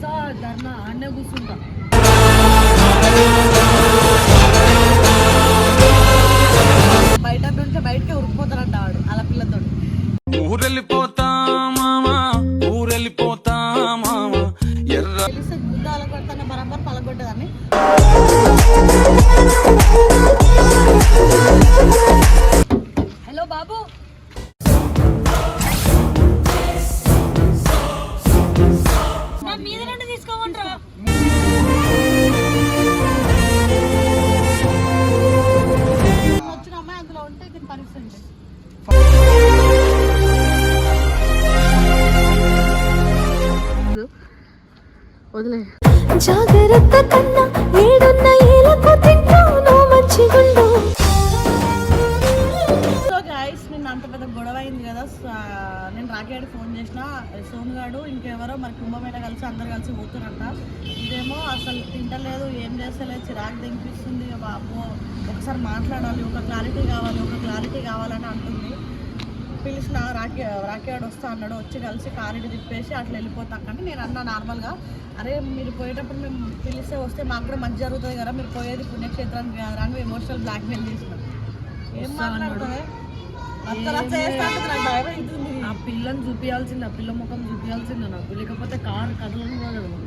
చేస్తా ధర్నా ఆడనే కూర్చుంటా. బయట నుంచి బయటకే ఉరికిపోతారంట వాడు అలా పిల్లతో ఊరెళ్ళిపోతా మామా ఊరెళ్ళిపోతా మామా ఎర్ర తెలిస్తే గుద్దాల కొడతాను బరాబర్ పలగొట్టేదాన్ని. రాకేడు ఫోన్ చేసిన సోముగాడు ఇంకెవరో మరి కుంభమేళ కలిసి అందరు కలిసి పోతున్నట్ట ఇదేమో అసలు తింటలేదు ఏం చేస్తలేదు చిరాకు దింపిస్తుంది బాబు. ఒకసారి మాట్లాడాలి ఒక క్లారిటీ కావాలి ఒక క్లారిటీ కావాలని అంటుంది. పిలిచిన రాకే రాకేవాడు వస్తా అన్నాడు వచ్చి కలిసి కారిటి తిప్పేసి అట్లా వెళ్ళిపోతా కానీ నేను అన్నా నార్మల్గా అరే మీరు పోయేటప్పుడు మేము పిలిస్తే వస్తే మాకు కూడా మంచి జరుగుతుంది కదా మీరు పోయేది పుణ్యక్షేత్రానికి కదా అని ఎమోషనల్ బ్లాక్మెయిల్ చేసినాం. ఏం మాట్లాడుతుంది ఆ పిల్లని చూపించాల్సింది ఆ పిల్ల ముఖం చూపించాల్సిందే నాకు. లేకపోతే కారు కదలను నమ్మను.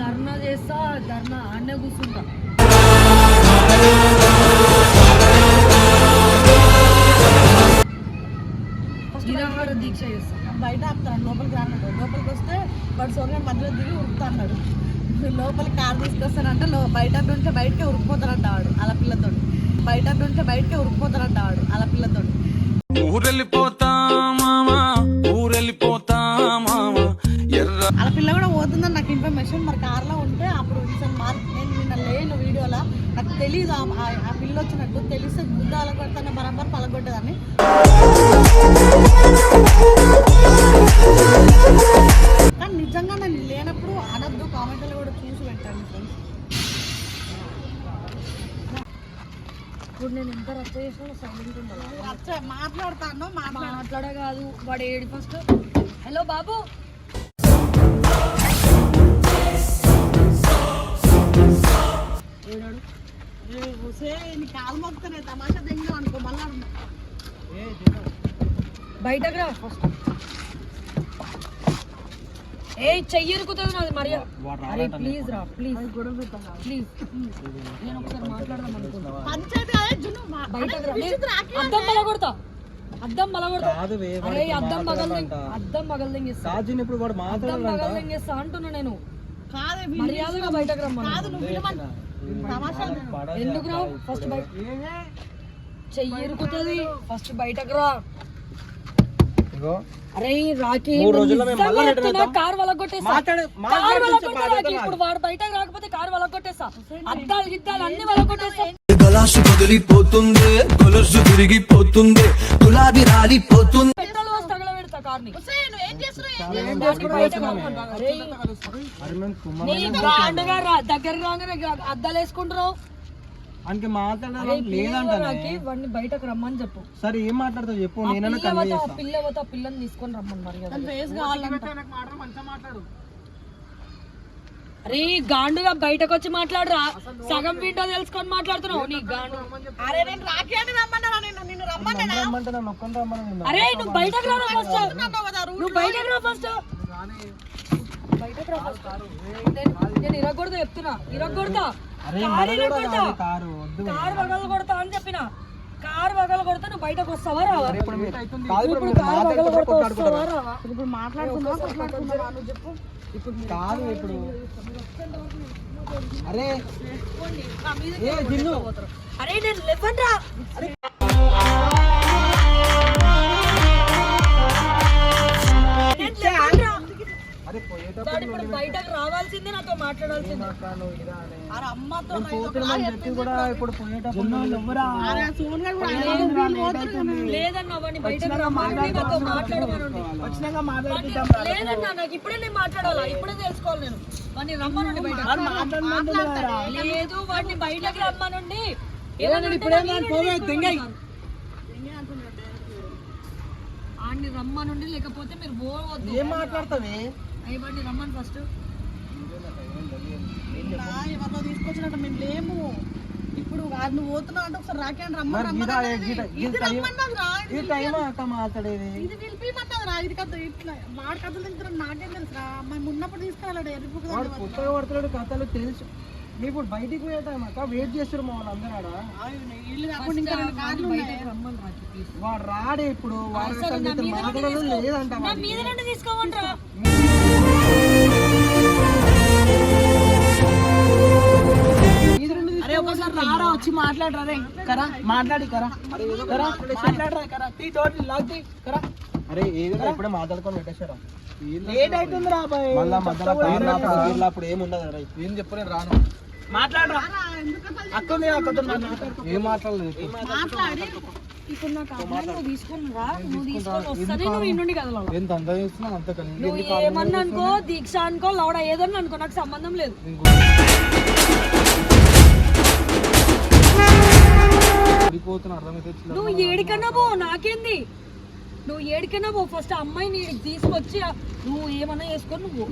ధర్నా చేస్తా ధర్నా ఆడనే కూర్చుంటా. నిరాహార దీక్ష చేస్తా. బయట ఆపుతాను లోపలికి రాన్నాడు లోపలికి వస్తే వాడు సోనియా మధ్యలో దిగి ఉరుకుతా అన్నాడు. లోపలికి కారు తీసుకొస్తానంటే బయట నుంచి బయటకే ఉరికిపోతారంట వాడు అలా పిల్లతో బయట నుంచి బయటకే ఉరికిపోతారంట వాడు అలా పిల్లతో. ఊరెళ్ళిపోతా మామా ఊరెళ్ళిపోతా మామా ఎర్ర అలా పిల్ల కూడా పోతుందని నాకు ఇన్ఫర్మేషన్ మరి కార్లో ఉంటే అప్పుడు ఈసారి మార్ నేను నిన్న లేను వీడియోలో. నాకు తెలియదు ఆ- పిల్ల వచ్చినట్టు తెలిస్తే గుద్ద అలగొడతానే బరాబర్ పలగొట్టేదాన్ని. కానీ నిజంగా నేను లేనప్పుడు అనద్దు కామెంట్లో కూడా చూసి పెట్టండి ఫ్రెండ్స్ ఇప్పుడు నేను ఎంత రచ్చ చేసినా సైలెంట్ ఉండాలి మాట్లాడతాను మాట్లాడ కాదు వాడు ఏడు ఫస్ట్ హలో బాబు. ఏడాడు? నీ కాలు మొక్కుతానే తమాషా దింగా అనుకో మళ్ళా బయటకు రా. ఫస్ట్ ఏ చెయ్యి ఇరుకుతుంది నాది మరియా అరే ప్లీజ్ రా ప్లీజ్ ప్లీజ్ నేను ఒకసారి మాట్లాడదాం అనుకుంటా పంచాయతీ అదే జున్ను మా- బయటకు రా. అదే నేను విచిత్ర ఆకి- అద్దం మలగొడతా అద్దం అరే అద్దం మగల్దింగ్ అద్దం ఇప్పుడు వాడు అద్దం మగల్దింగిస్తా అంటున్నా నేను. కాదే మర్యాదగా బయటకు రమ్మను. కాదు నువ్వు విలువని తమాషా ఎందుకు రా? ఫస్ట్ బయట చెయ్యి ఇరుకుతుంది. ఫస్ట్ బయటకు రా. అరే రాకి. కార్ కార్ ఇప్పుడు వాడు బయటకు రాకపోతే కార్ వలగొట్టేసా? అద్దాలు గిద్దాలు అన్ని వలగొట్టేస్తా గలాసు కదిలిపోతుంది గొలుసు తిరిగిపోతుంది గులాబీ రాలిపోతుంది. పెట్రోల్ వస్తే తగలబెడతా కుమ్మ నీ బ్రాండ్గా రా దగ్గరికి రాగానే అద్దాలు వేసుకుంటున్నావు. ప్లీజ్ లేదంటే వాడిని బయటకు రమ్మని చెప్పు. సరే ఏం మాట్లాడతావు చెప్పు నేనన్నా పిల్ల పోతే ఆ పిల్లని తీసుకొని రమ్మని మరి కదా. ఫేస్ కావాలంట అరే గాండుగా బయటకు వచ్చి మాట్లాడరా. సగం వీడియో తెలుసుకొని మాట్లాడుతున్నావు. నీ గాండు. అరే నేను రాఖీ అని రమ్మన్నా నిన్ను నిన్ను రమ్మన్నా రమ్మంటే నన్ను ఒక్కని రమ్మని నిన్ను. అరే నువ్వు బయటకు రా ఫస్ట్ నువ్వు బయటకు రా ఫస్ట్ బయటకు రా ఫస్ట్ నేను- నేను ఇరగొడతా చెప్తున్నా. ఇరగొడతా. కారు వగలు కొడతా అని చెప్పిన కారు వగలు కొడతా నువ్వు బయటకు వస్తావా రావా ఇప్పుడు కారు కొడతా వస్తావా రావా కాదు అరే ఏ జిన్ను అరే నేను లేవన్రా వాడు ఇప్పుడు బయటకు రావాల్సిందే నాతో మాట్లాడాల్సిందే. అరే అమ్మతో. లేదన్నా వాడిని బయటకు రమ్మని నాతో మాట్లాడమనండి. లేదన్నా నాకు ఇప్పుడే నేను మాట్లాడాలా? ఇప్పుడే తెలుసుకోవాలి నేను. వాడిని రమ్మనండి బయటకు. లేదు వాడిని బయటకు రమ్మనండి. వాడిని రమ్మనుండి లేకపోతే మీరు పోవద్దు. ఏం మాట్లాడతావే? అయ్యి వాడిని రమ్మని ఫస్ట్ నా ఎవరితో తీసుకొచ్చినట్టు మేము లేము. ఇప్పుడు నువ్వు పోతున్నావు అంటే ఒకసారి రాకేండి రమ్మని రమ్మని ఇది కథ ఇట్లా. వాడి కథలు తింటారు నాకేం తెలుసు రా మేము ఉన్నప్పుడు తీసుకెళ్ళాడు ఎరుపు కొత్తగా పడుతున్నాడు. కథలు తెలుసు. ఇప్పుడు బయటికి పోయే టైం అక్క. వెయిట్ చేస్తారు మా వాళ్ళు అందరూ ప్లీజ్ వాడు రాడే ఇప్పుడు వాడు లేదంట మాట్లాడరా రే కరా మాట్లాడి కరా. కరా మాట్లాడరా కరా. తీ తోటి లాగ్ తీ కరా. అరే ఏదో ఇప్పుడే మాట్లాడుకొని పెట్టేశారా? లేట్ అవుతుంది రా బాయ్ మళ్ళా మధ్యలో కార్లు అప్పుడు గీర్లు అప్పుడు ఏమి ఉండదు రా ఏం చెప్పలేదు రాను. మాట్లాడరా. అక్క ఉంది అక్కతో మాట్లాడు. ఏం మాట్లాడలేదు మాట్లాడి? ఇప్పుడు నాకు అమ్మాయి నువ్వు తీసుకుని రా నువ్వు తీసుకొని వస్తానే నువ్వు ఈ నుండి కదలవు. ఎంత అంత చేస్తున్నావు? అంత కలిగి నువ్వు ఏమన్నా అనుకో దీక్ష అనుకో లౌడ ఏదన్నా అనుకో నాకు సంబంధం లేదు. నువ్వు ఏడికన్నా పో నాకేంది? నువ్వు ఏడికన్నా పో ఫస్ట్ అమ్మాయిని ఈడికి తీసుకొచ్చి నువ్వు ఏమన్నా చేసుకొని నువ్వు.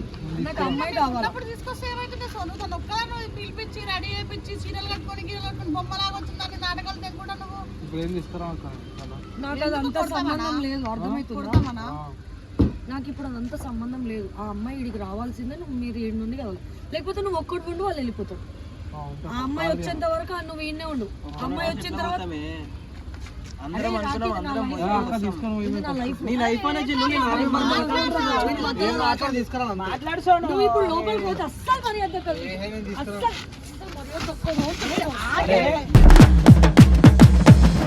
నాకు అమ్మాయి కావాలి? అప్పుడు తీసుకొస్తే ఏమైతుందో సొను తను ఒక్కదాన్ని పిలిపించి రెడీ చేయించి చీరలు కట్టుకొని గీరలు కట్టుకొని బొమ్మలాగా వచ్చిందని నాటకాలు తెచ్చుకుంటా నువ్వు. ఇప్పుడు ఏం తీసుకురా నాకు అదంతా సంబంధం లేదు అర్థమవుతుందా నాకు ఇప్పుడు అదంతా సంబంధం లేదు. ఆ అమ్మాయి ఇడికి రావాల్సిందే నువ్వు మీరు ఏడు నుండి కదవాలి లేకపోతే నువ్వు ఒక్కటి ఉండి వాళ్ళు వెళ్ళిపోతావు ఆ అమ్మాయి వచ్చేంత వరకు నువ్వు ఈయనే ఉండు. అమ్మాయి వచ్చిన తర్వాత అందరం అనుకున్నాం అందరం తీసుకొని ఇది నా లైఫ్. నీ లైఫ్ అనేది నువ్వు ఇప్పుడు లోపలికి పోతే అస్సలు మర్యాద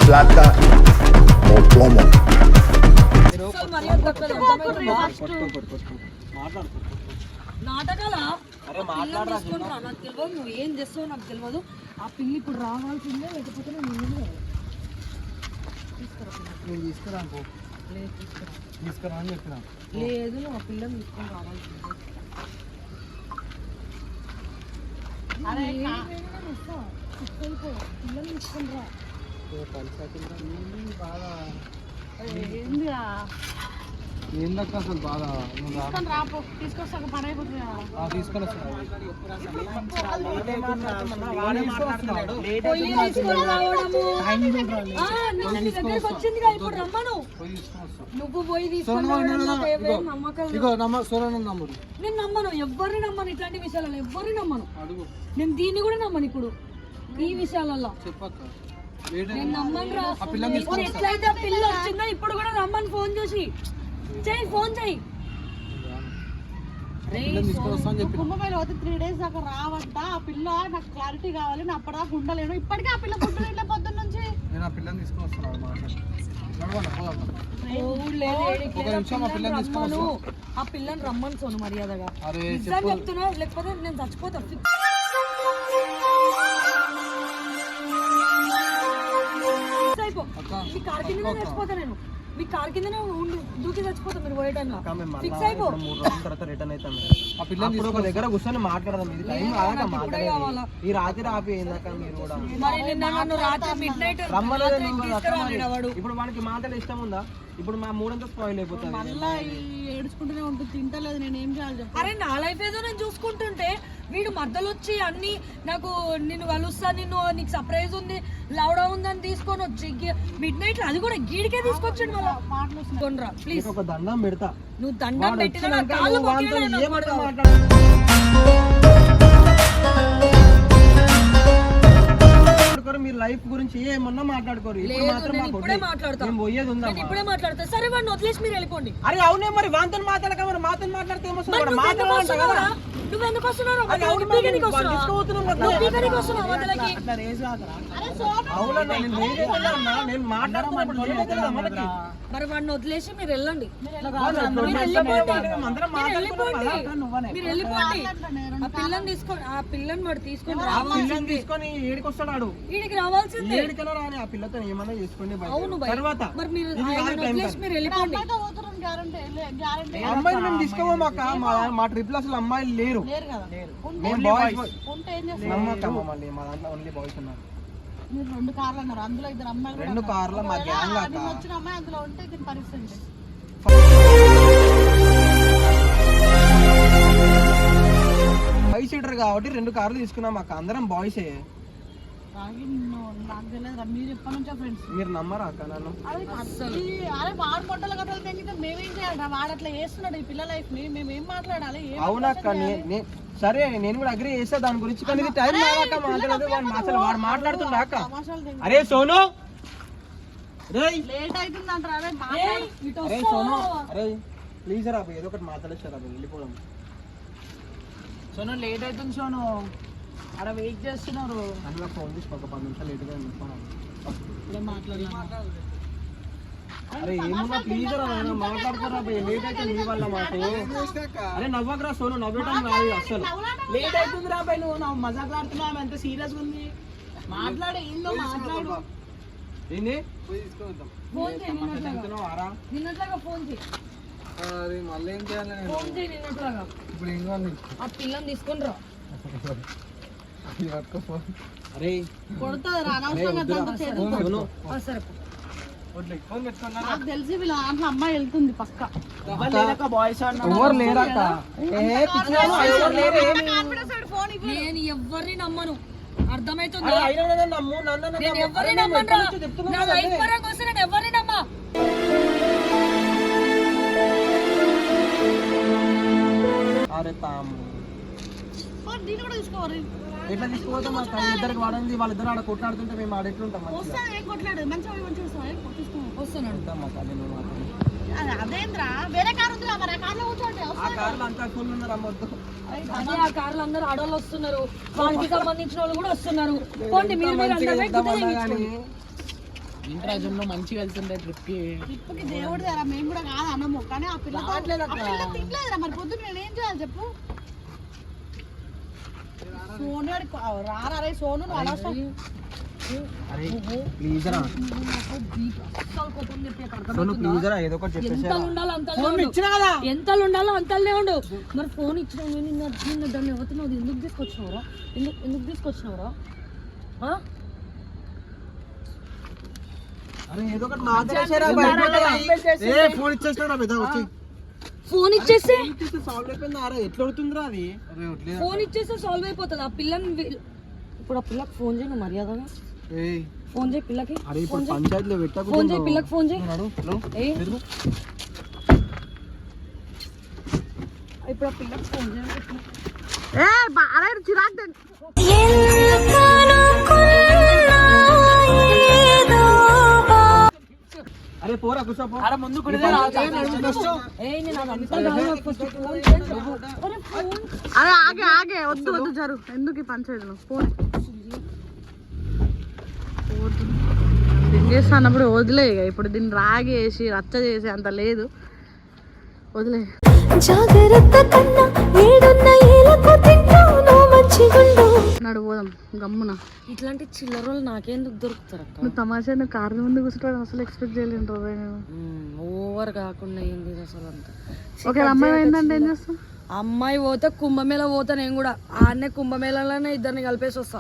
plata o plomo. నాటకాలా? తీసుకొని రా. నాకు తెలియదు నువ్వు ఏం చేస్తావో నాకు తెలియదు ఆ పిల్లి ఇప్పుడు రావాల్సిందే లేకపోతే నేను కాదు. నేను తీసుకురా లేదు తీసుకురా. తీసుకురా అని చెప్పిన లేదు నువ్వు ఆ పిల్లని తీసుకొని రావాల్సిందే అరే ఏమైనా నేను వస్తా. తీసుకెళ్ళిపో. పిల్లని తీసుకొని రా ఏందిరా ఏందక్క అసలు బాధ? నువ్వు రా. తీసుకొని రాపో తీసుకొస్తాక పని అయిపోతుంది కదా. ఆ, తీసుకొని వస్తున్నా వాడే మాట్లాడుతున్నాడు పోయి తీసుకొని రావడము. ఆ, నువ్వు నీ దగ్గరికి వచ్చింది కదా ఇప్పుడు రమ్మను. పోయి తీసుకొని వస్తా. నువ్వు పోయి తీసుకొని రావడం నాకు ఏవేం నమ్మకం లేదు. ఇగో నమ్మ సూర్య నమ్ముడు. నేను నమ్మను. ఎవరిని నమ్మను ఇట్లాంటి విషయాలలో. ఎవరిని నమ్మను. నేను దీన్ని కూడా నమ్మను ఇప్పుడు. ఈ విషయాలలో. చెప్పక్క. నేను నమ్మను రా. ఎట్లయితే పిల్ల వచ్చిందో ఇప్పుడు కూడా రమ్మని ఫోన్ చేసి చెయ్యి ఫోన్ చెప్పి కుంభమేళ పోతే త్రీ డేస్ దాకా రావద్ద ఆ పిల్ల నాకు క్లారిటీ కావాలి నేను అప్పటిదాకా ఉండలేను ఇప్పటికే ఆ పిల్ల పుట్టిన ఇట్లా పొద్దున్న నుంచి. నేను ఆ పిల్లని. ఆ తీసుకొని రమ్మను. ఆ పిల్లని రమ్మని సోను మర్యాదగా. అరే నిజం చెప్తున్నా లేకపోతే నేను చచ్చిపోతా. ఫిక్స్ అయిపో. మీ కార్ కిందనే చచ్చిపోతా నేను. మీ కార్ కిందనే ఉండు దూకి చచ్చిపోతా మీరు పోయేటన్నా ఫిక్స్ అయిపో. మూడు రోజుల తర్వాత రిటర్న్ అవుతాం ఆ ఒక దగ్గర కూర్చొని మాట్లాడదాం. ఇది టైం ఇప్పుడే మాట్లాడేది. కావాలా? ఈ రాత్రి ఆపి ఏందాక మీరు కూడా? మరి నిన్న నన్ను రాత్రి మిడ్ నైట్ రమ్మలేదు ఇప్పుడు వానికి మాటలు ఇష్టం ఉందా? ఇప్పుడు మా మూడంతా స్పాయిల్ అయిపోతుంది మళ్ళా ఏడుచుకుంటూనే ఉంటుంది తింటలేదు నేను ఏం చేయాలి అరే నా లైఫ్ ఏదో నేను చూసుకుంటుంటే వీడు మధ్యలో వచ్చి అన్ని నాకు నిన్ను కలుస్తా నిన్ను నీకు సర్ప్రైజ్ ఉంది లౌడా ఉందని తీసుకొని వచ్చి మిడ్ నైట్ అది కూడా గీడికే తీసుకొచ్చాడు మళ్ళీ. కొనరా ప్లీజ్ ఒక దండం పెడతా. నువ్వు దండం పెట్టినా కాళ్ళు లైఫ్ గురించి ఏమన్నా మాట్లాడుకోరు. ఇప్పుడు మాత్రం ఇప్పుడే వదిలేయ్. మాట్లాడతా. మేము పోయేది ఉందా ఇప్పుడే మాట్లాడతా. సరే వాడిని వదిలేసి మీరు వెళ్ళిపోండి. అరే అవునే మరి వాంతో మాట్లాడక మరి మాతో మాట్లాడితే మాట్లాడాలంట కదా. వస్తున్నావురా? నువ్వు ఎందుకు వస్తున్నావు? మరి పీకనికి వస్తున్నావా? నువ్వు పీకనికి వస్తున్నావా? వాడిని వదిలేసి మీరు వెళ్ళండి. మీరు వెళ్ళిపోండి. మీరు వెళ్ళిపోండి. ఆ పిల్లని తీసుకొని ఆ పిల్లని వాడు తీసుకొని ఆ పిల్లని తీసుకొని ఏడికి వస్తాడు వీడికి రావాల్సిందే. ఏడికైనా రాని ఆ పిల్లతో ఏమన్నా చేసుకోండి బయట. అవును భయ్. తర్వాత మరి మీరు ఇది కాదు ఆయనను టైం వదిలేసి మీరు వెళ్ళిపోండి. అమ్మాయితో పోతున్నాం గ్యారంటీ గ్యారంటీ. అమ్మాయిని మేము తీసుకోమో అక్క. మా మా ట్రిప్లో అసలు అమ్మాయిలు లేరు. లేరు కదా. మేము బాయ్స్ ఉంటే ఏం చేస్తారు? నమ్మకమ్మ మళ్ళీ. మా దాంట్లో ఓన్లీ బాయ్స్ ఉన్నారు. మీరు రెండు కార్లు అన్నారు. అందులో ఇద్దరు అమ్మాయిలు కూడా రెండు కార్ల మా గ్యాంగ్. అక్క. వచ్చిన అమ్మాయి అందులో ఉంటే దీని పరిస్థితి రెండు కార్లు తీసుకున్నాం అక్క. అందరం బాయ్సే మీరు ఎప్పటి నుంచో ఫ్రెండ్స్ మీరు నమ్మరా అక్క నన్ను? అవునక్క సరే నేను కూడా అగ్రి చేస్తా. దాని గురించి కానీ ఇది టైం రాక మాట్లాడదు వాడు అసలు వాడు మాట్లాడుతుండ అక్క? అరే సోను! అరే? సోను! అరే ప్లీజ్ రా ఏదో ఒకటి మాట్లాడేసారా వెళ్ళిపోదాం. సోను లేట్ అవుతుంది సోను. అక్కడ వెయిట్ చేస్తున్నారు. అని నాకు ఫోన్ చేసి ఒక పది నిమిషాలు లేట్గా ఇప్పుడే అరే ఏమున్నా ప్లీజ్ రా భయ్ లేట్ అయితే నీ వల్ల మాకు? అరే నవ్వకరా సోను నవ్వటం రాదు అసలు లేట్ అవుతుంది రా నువ్వు నా మజాక్ ఆడుతున్నావు ఎంత సీరియస్ ఉంది. మాట్లాడే ఏందో మాట్లాడు. ఏంది? ఫోన్ చేయి నిన్నట్లాగా. ఫోన్ చేయి. అది మళ్ళీ ఏం చేయాలి నేను? ఫోన్ చేయి నిన్నట్లాగా ఇప్పుడు ఏం కావాలి ఆ పిల్లని తీసుకొని రా. పట్టుకో ఫోన్. అరే. కొడుతుంది రా అనవసరంగా దాంతో సరే నాకు తెలిసి వీళ్ళ దాంట్లో అమ్మాయి వెళ్తుంది పక్క. నేను ఎవరిని నమ్మను. అర్థమవుతుందా అరే అయినా నన్ను నమ్ము నన్ను నన్ను నేను నమ్ము. ఎవరిని నమ్మను నా లైఫ్ అదే. పరంగా వస్తే నేను ఎవరిని దీన్ని కూడా తీసుకోవాలి. ఎట్లా ఇద్దరికి వాళ్ళిద్దరు ఆడ కొట్లాడుతుంటే మేము ఆడ ఎట్లుంటాం మంచిగా? వస్తా ఏం కొట్లాడు? మంచిగా పోయి మంచిగా వస్తావా? ఏ, తీసుకో. వస్తున్నాడు ఉంటాం అక్క నేను మాత్రం. అదే- అదేంద్రా? వేరే కారు ఉంది మరి ఆ కార్లో కూర్చోండి ఆ కార్లు అంతా ఫుల్ ఉన్నారు అమ్మొద్దు అదే ఆ కార్లు అందరూ ఆడవాళ్ళు వస్తున్నారు. వానికి సంబంధించిన వాళ్ళు కూడా వస్తున్నారు. పోండి మీరు అందరూ. ఇంట్రాజంలో మంచిగా వెళ్తుండే ట్రిప్కి దేవుడు మేము కూడా కాదు అన్నము కానీ ఆ పిల్ల మరి. పొద్దున్న నేను ఏం చేయాలి చెప్పు? సోను రారా రే సోను నువ్వు ఎంతలు ఉండాలో అంతలే ఉండు. మరి ఫోన్ ఇచ్చిన నిన్న నిన్న దాన్ని ఎవరుతున్నావు ఎందుకు తీసుకొచ్చినావురా? ఎందుకు ఎందుకు తీసుకొచ్చినావురా? అరే ఏదో ఒకటి ఏ ఫోన్ ఇచ్చేసినా పెద్ద వచ్చి. ఫోన్ ఇచ్చేస్తే? సాల్వ్ అయిపోయింది. అరే ఎట్లా అవుతుందిరా అది? ఫోన్ ఇచ్చేస్తే సాల్వ్ అయిపోతుంది. ఆ పిల్లని ఇప్పుడు ఆ పిల్లకి ఫోన్ చేయి నువ్వు మర్యాదగా. ఏయ్. ఫోన్ చేయి పిల్లకి. అరే ఇప్పుడు పంచాయతీలో పెట్టకు ఫోన్ చేయి పిల్లకి ఫోన్ చేయి. హలో ఇప్పుడు ఆ పిల్లకి ఫోన్ చేయి. ఏ బాగా చిరాకు అరే పోరా కూర్చోపో. ఆడ ముందు. అరే ఫోన్ అరే ఆగే ఆగే. వద్దు వద్దు జరు. ఎందుకు ఈ పంచాయతీలో ఫోన్. దింగేస్తా అన్నప్పుడు వదిలే ఇప్పుడు దీన్ని రాగేసి రచ్చ చేసి అంత లేదు. వదిలే. జాగ్రత్త కన్నా ఏడున్న ఏలకు తింటాను మంచిగుండు నడు పోదాం గమ్మున. ఇట్లాంటి చిల్లరలు నాకెందుకు దొరుకుతారు అక్క నువ్వు తమాషా నువ్వు కారు ముందు కూర్చుంటాడు అసలు ఎక్స్పెక్ట్ చేయలేను రోజు నేను. ఓవర్ కాకుండా ఏంది అసలు అంతా. అమ్మాయి అయిందంటే ఏం చేస్తావు? అమ్మాయి పోతే కుంభమేళ పోతా నేను కూడా. ఆడనే కుంభమేళలోనే ఇద్దరిని కలిపేసి వస్తా.